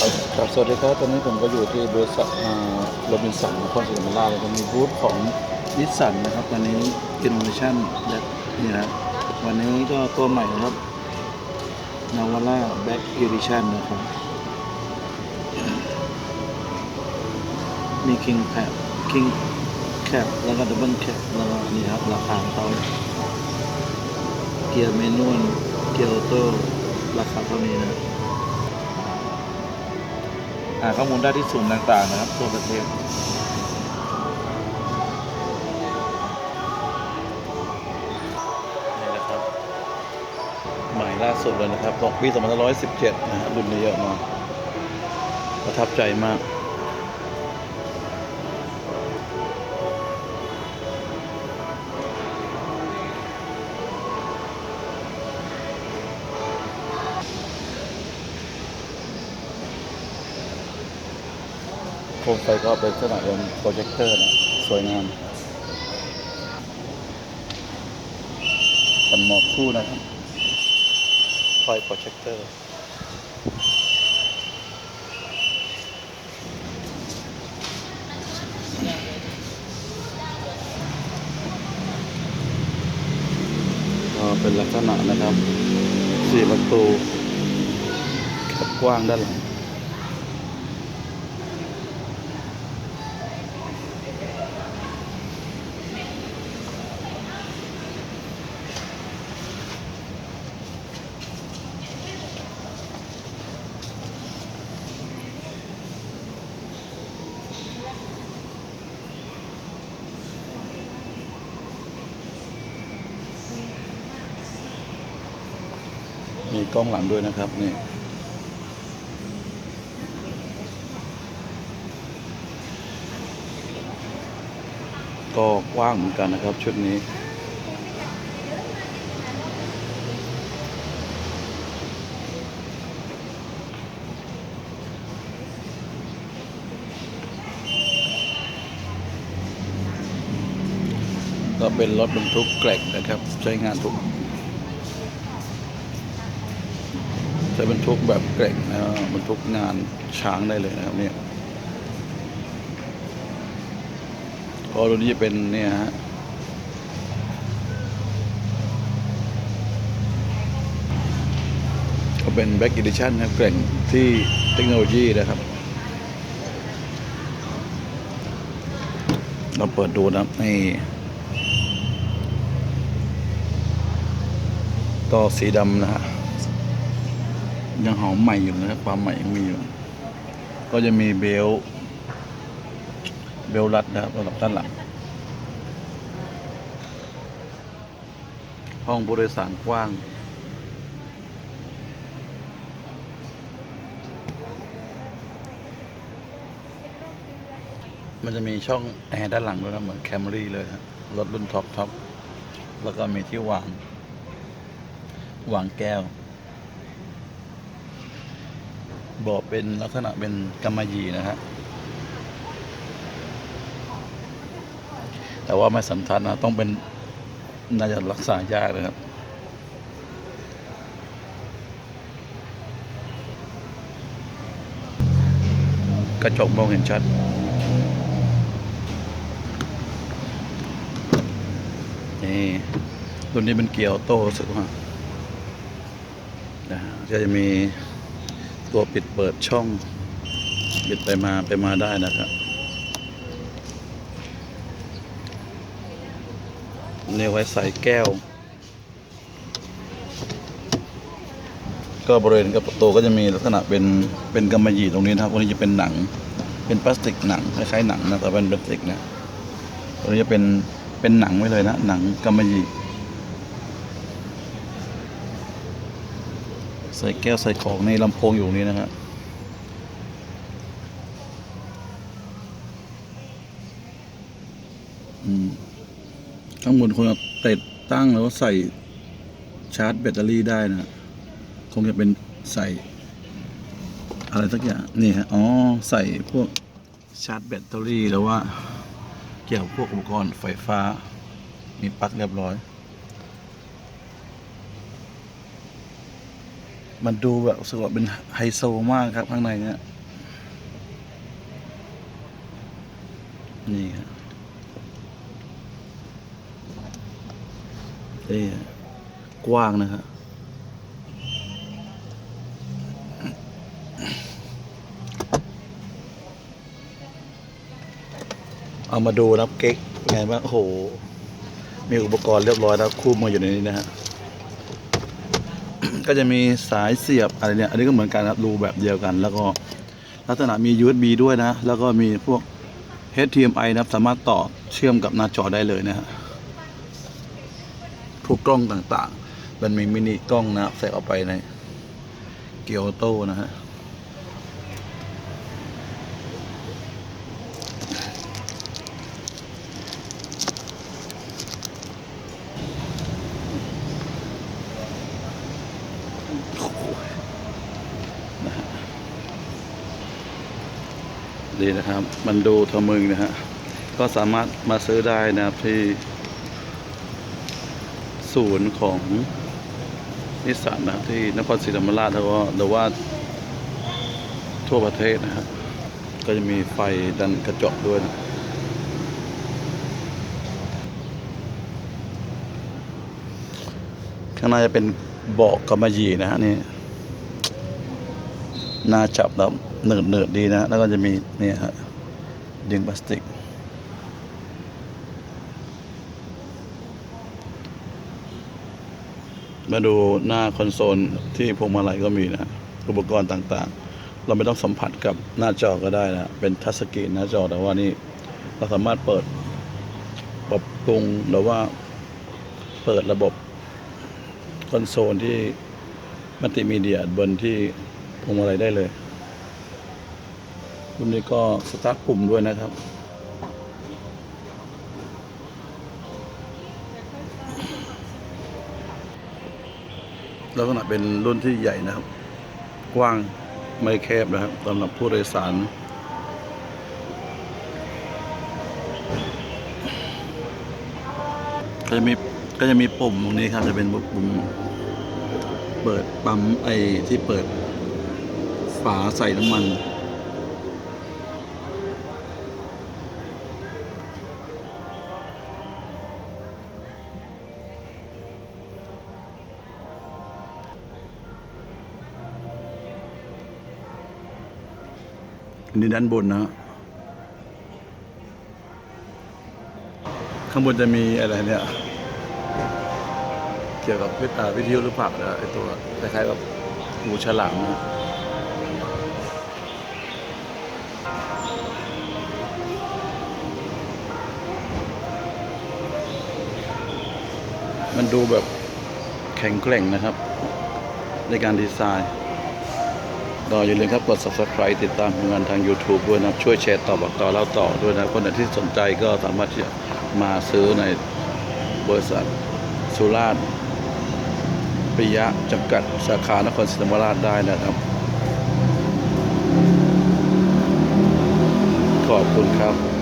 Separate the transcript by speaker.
Speaker 1: ครับสวัสดีครับตอนนี้ผมก็อยู่ที่บริษัทโรบินสันนครศรีธรรมราชแล้วก็มีบูธของนิสสันนะครับตอนนี้ Innovation และนี่นะวันนี้ก็ตัวใหม่นะครับนาวาร่าแบ็กอีดิชันนะครับมี King Cap King Cap แล้วก็ Double Cap แล้วก็นี่ครับราคาเขาเกียร์เมนวลเกียร์ออโต้ราคาเท่านี้นะ หาข้อมูลได้ที่ศูนย์ต่างๆนะครับทั่วประเทศนี่นะครับใหม่ล่าสุดเลยนะครับบอกปี2517 นะฮะรุ่นนี้เยอะมากประทับใจมาก มไฟก็เป็นลักษณะเป็นโปรเจคเตอร์นะสวยงามกันหมอกคู่นะครับไฟโปรเจคเตอร์ก็เป็นลักษณะนะครับสี่ประตูขับกว้างด้านหลัง มีกล้องหลังด้วยนะครับนี่ก็กว้างเหมือนกันนะครับชุดนี้ก็เป็นรถบรรทุกแกลกนะครับ ใช้งานทุก ใช้บรรทุกแบบเกร็งนะบรรทุกงานช้างได้เลยนะครับเนี่ยพอรุ่นนี้จะเป็นเนี่ยฮะก็เป็นแบ็กอีดิชันนะเกร็งที่เทคโนโลยีนะครับเราเปิดดูนะนี่ก็สีดำนะฮะ ยังหอมใหม่อยู่นะครับความใหม่ยังมีอยู่ ก็จะมีเบล เบลรัดนะครับสำหรับด้านหลัง ห้องผู้โดยสารกว้างมันจะมีช่องแอร์ด้านหลังด้วยนะเหมือนแคมรี่เลยครับรถรุ่นท็อปท็อปแล้วก็มีที่วาง วางแก้ว บอกเป็นลักษณะเป็นกำมะหยี่นะฮะแต่ว่าไม่สันทัดนะ ต้องเป็นน่าจะรักษายากนะครับกระจกมองเห็นชัด นี่รุ่นนี้เป็นเกียร์ออโตรู้สึกว่านะฮะก็จะมี ตัวปิดเปิดช่อง ปิดไปมาไปมาได้นะครับนี่ไว้ใส่แก้ว ก็บริเวณกับประตูก็จะมีลักษณะเป็นเป็นกำมะหยี่ตรงนี้นะครับตรงนี้จะเป็นหนัง เป็นพลาสติกหนังคล้ายๆหนังนะแต่เป็นพลาสติกนะตรงนี้จะเป็นเป็นหนังไว้เลยนะหนังกำมะหยี่ ใส่แก้วใส่ของในลำโพงอยู่นี้นะครับข้างบนคงจะติดตั้งแล้วใส่ชาร์จแบตเตอรี่ได้นะ คงจะเป็นใส่ อะไรสักอย่าง นี่ฮะ อ๋อ ใส่พวกชาร์จแบตเตอรี่หรือว่า เกี่ยวพวกอุปกรณ์ไฟฟ้า มีปลั๊กเรียบร้อย มันดูแบบสว่าเป็นไฮโซมากครับ ข้างในเนี่ยนี่ครับนี่ะกว้างนะครับเอามาดูนะครับเก๊กเป็นไงบ้างโอ้โห มีอุปกรณ์เรียบร้อยแล้วคู่มืออยู่ในนี้นะฮะ ก็จะมีสายเสียบอะไรเนี่ย อันนี้ก็เหมือนกันครับรูแบบเดียวกัน แล้วก็ลักษณะมี USB ด้วยนะ แล้วก็มีพวก HDMI นะครับ สามารถต่อเชื่อมกับหน้าจอได้เลยนะฮะพวกกล้องต่างๆ มันมีมินิกล้องนะใส่เอาไปในเกียวโตนะฮะ ดีนะครับ มันดูทะมึงนะฮะ ก็สามารถมาซื้อได้นะครับที่ศูนย์ของนิสสันนะครับที่นครศรีธรรมราชแล้วก็หรือว่าทั่วประเทศนะครับ ก็จะมีไฟดันกระจกด้วยนะข้างในจะเป็นเบาะกำมะหยี่นะฮะนี่น่าจับแล้ว เนิดเนิดดีนะ แล้วก็จะมีเนี่ยฮะดึงพลาสติก มาดูหน้าคอนโซลที่พวงมาลัยก็มีนะอุปกรณ์ต่างๆ เราไม่ต้องสัมผัสกับหน้าจอก็ได้นะ เป็นทัชสกรีนหน้าจอแต่ว่านี่เราสามารถเปิดปรับปรุงหรือว่าเปิดระบบคอนโซลที่มัลติมีเดียบนที่พวงมาลัยได้เลย รุ่นนี้ก็สตาร์ทปุ่มด้วยนะครับ ลักษณะเป็นรุ่นที่ใหญ่นะครับ กว้างไม่แคบนะครับสำหรับผู้โดยสารก็จะมีก็จะมีปุ่มตรงนี้ครับจะเป็นปุ่มเปิดปั๊มไอที่เปิดฝาใส่น้ำมัน นี้ด้านบนนะข้างบนจะมีอะไรเนี่ย เกี่ยวกับวิทอ่าวิทยุหรือเปล่านะไอตัวคล้ายๆกับหูฉลามนะมันดูแบบแข็งแกร่งนะครับ ในการดีไซน์ ก็อย่าลืมครับกด subscribe ติดตามงานทาง YouTube ด้วยนะช่วยแชร์ต่อบอกต่อเล่าต่อด้วยนะคนไหนที่สนใจก็สามารถที่จะมาซื้อในบริษัทสุราษฎร์ปิยะจำกัดสาขานครศรีธรรมราชได้นะครับ ขอบคุณครับ